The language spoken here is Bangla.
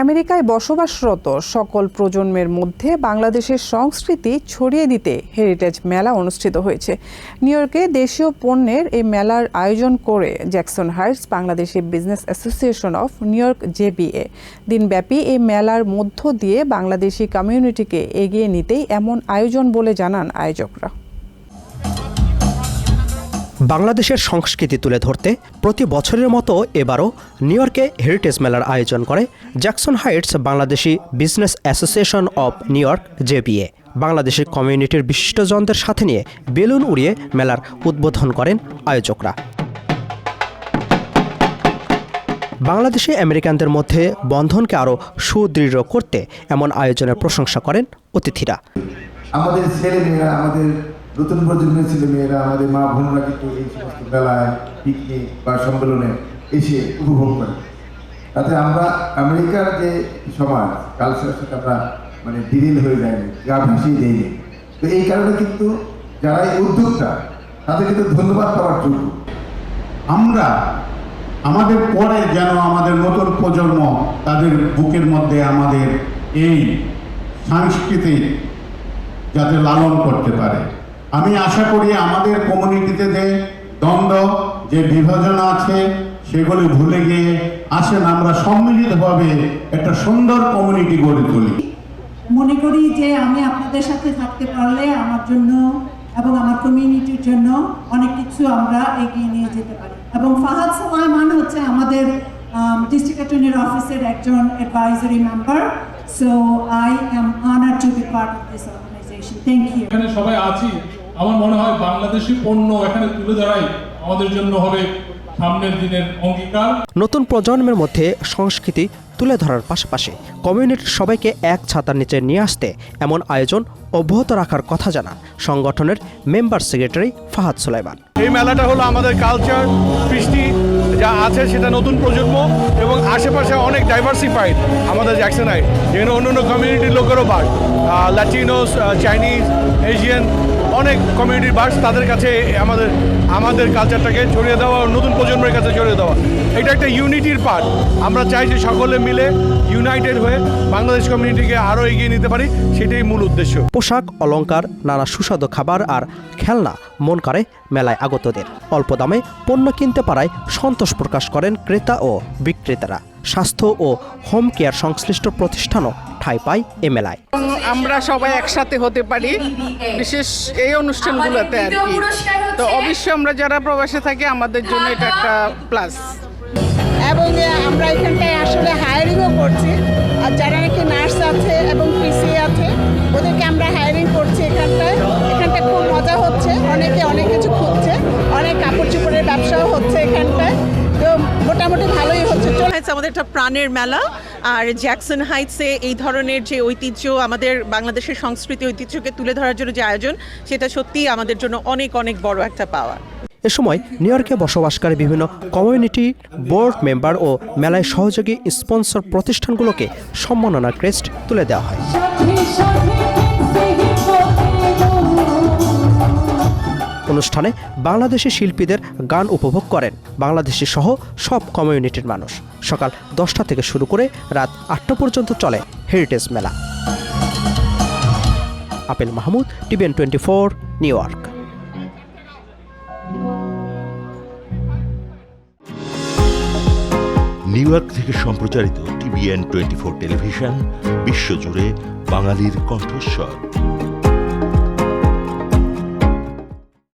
আমেরিকায় বসবাসরত সকল প্রজন্মের মধ্যে বাংলাদেশের সংস্কৃতি ছড়িয়ে দিতে হেরিটেজ মেলা অনুষ্ঠিত হয়েছে। নিউ ইয়র্কে দেশীয় পণ্যের এই মেলার আয়োজন করে Jackson Heights Bangladeshi business association of New York JBA. দিনব্যাপী এই মেলার মধ্য দিয়ে বাংলাদেশি কমিউনিটিকে এগিয়ে নিতেই এমন আয়োজন বলে জানান আয়োজকরা। বাংলাদেশের সংস্কৃতি তুলে ধরতে প্রতি বছরের মতো এবারও নিউ ইয়র্কে হেরিটেজ মেলার আয়োজন করে Jackson Heights Bangladeshi business association of New York, JBA. বাংলাদেশের কমিউনিটির বিশিষ্টজনদের সাথে নিয়ে বেলুন উড়িয়ে মেলার উদ্বোধন করেন আয়োজকরা। বাংলাদেশি আমেরিকানদের মধ্যে বন্ধনকে আরও সুদৃঢ় করতে এমন আয়োজনের প্রশংসা করেন অতিথিরা। আমাদের ছেলে মেয়েরা আমাদের নতুন প্রজন্মের ছেলে মেয়েরা, আমাদের মা বোনরা কিন্তু এই সমস্ত মেলায় পিকনিক বা সম্মেলনে এসে উপভোগ করে। তাতে আমরা আমেরিকার যে সমাজ কালচারের সাথে আমরা মানে ডিরিল হয়ে যায়নি, গা ভাসিয়ে দেয়নি। তো এই কারণে কিন্তু যারা এই উদ্যোক্তা তাদের কিন্তু ধন্যবাদ পাওয়ার যোগ্য। আমরা আমাদের পরে যেন আমাদের নতুন প্রজন্ম তাদের বুকের মধ্যে আমাদের এই সাংস্কৃতিক যাতে লালন করতে পারে। আমি আশা করি আমাদের কমিউনিটিতে যে দ্বন্দ্ব যে বিভাজন আছে সেগুলি ভুলে গিয়ে আসেন আমরা সম্মিলিতভাবে একটা সুন্দর কমিউনিটি গড়ে তুলি। মনে করি যে আমি আপনাদের সাথে থাকতে পারলে আমার জন্য এবং আমার কমিউনিটির জন্য অনেক কিছু আমরা এগিয়ে নিয়ে যেতে পারি। এবং ফাহাদ সুলাইমান হচ্ছে আমাদের ডিস্ট্রিক্ট অ্যাটর্নির অফিসের একজন advisory member so I am honour to be part of this organisation thank you এখানে সবাই আছি। আমার মনে হয় বাংলাদেশি পণ্য এখানে তুলে ধরাই আমাদের জন্য হবে সামনের দিনের অঙ্গীকার। নতুন প্রজন্মের মধ্যে সংস্কৃতি তুলে ধরার পাশাপাশি কমিউনিটির সবাইকে এক ছাতার নিচে নিয়ে আসতে এমন আয়োজন অব্যাহত রাখার কথা জানান সংগঠনের মেম্বার সেক্রেটারি ফাহাদ সুলাইমান। এই মেলাটা হলো আমাদের কালচার কৃষ্টি যা আছে সেটা নতুন প্রজন্ম এবং আশেপাশে অনেক ডাইভার্সিফাইড আমাদের জ্যাকসনাইট যেখানে অন্য অন্য কমিউনিটির লোকেরও বাস ল্যাটিনোস চাইনিজ এশিয়ান অনেক কমিউনিটির বাস তাদের কাছে আমাদের আমাদের কালচারটাকে ছড়িয়ে দেওয়া, নতুন প্রজন্মের কাছে ছড়িয়ে দেওয়া। এটা একটা ইউনিটির পার্ট আমরা চাই যে সকলে মিলে ইউনাইটেড হয়ে বাংলাদেশ কমিউনিটিকে আরও এগিয়ে নিতে পারি, সেটাই মূল উদ্দেশ্য। পোশাক, অলংকার, নানা সুস্বাদু খাবার আর খেলনা মন করে মেলায় আগতদের। অল্প দামে পণ্য কিনতে পারায় সন্তোষ প্রকাশ করেন ক্রেতা ও বিক্রেতারা। স্বাস্থ্য ও হোম কেয়ার সংশ্লিষ্ট প্রতিষ্ঠানও ঠাঁই পায় এ মেলায় আমরা সবাই একসাথে হতে পারি বিশেষ এই অনুষ্ঠানগুলোতে আর কি। তো অবশ্যই আমরা যারা প্রবাসে থাকি আমাদের জন্য এটা একটা প্লাস এবং আমরা এখানটায় আসলে হায়ারিংও করছি। আর যারা নাকি নার্স আছে এবং পিসি আছে ওদেরকে আমরা হায়ারিং করছি এখানটায়। এখানটা খুব মজা হচ্ছে। অনেকে অনেক কিছু খুঁজছে। অনেক কাপড় চোপড়ের ব্যবসাও হচ্ছে এখানটায়। তো মোটামুটি ভালোই হচ্ছে। চল হাইটস আমাদের একটা প্রাণের মেলা আর জ্যাকসন হাইটসে এই ধরনের যে ঐতিহ্য আমাদের বাংলাদেশের সংস্কৃতি ঐতিহ্যকে তুলে ধরার জন্য যে আয়োজন সেটা সত্যিই আমাদের জন্য অনেক অনেক বড় একটা পাওয়া। এ সময় নিউ ইয়র্কে বসবাসকারী বিভিন্ন কমিউনিটি বোর্ড মেম্বার ও মেলায় সহযোগী স্পন্সর প্রতিষ্ঠানগুলোকে সম্মাননা ক্রেস্ট তুলে দেওয়া হয়। অনুষ্ঠানে বাংলাদেশি শিল্পীদের গান উপভোগ করেন। বাংলাদেশি সহ সব কমিউনিটির মানুষ। সকাল দশটা থেকে শুরু করে রাত আটটা পর্যন্ত চলে হেরিটেজ মেলা Apel Mahmud, TVN twenty four, New York. New York থেকে সম্প্রচারিত টিভিএন টোয়েন্টি ফোর টেলিভিশন, বিশ্বজুড়ে বাঙালির কণ্ঠস্বর।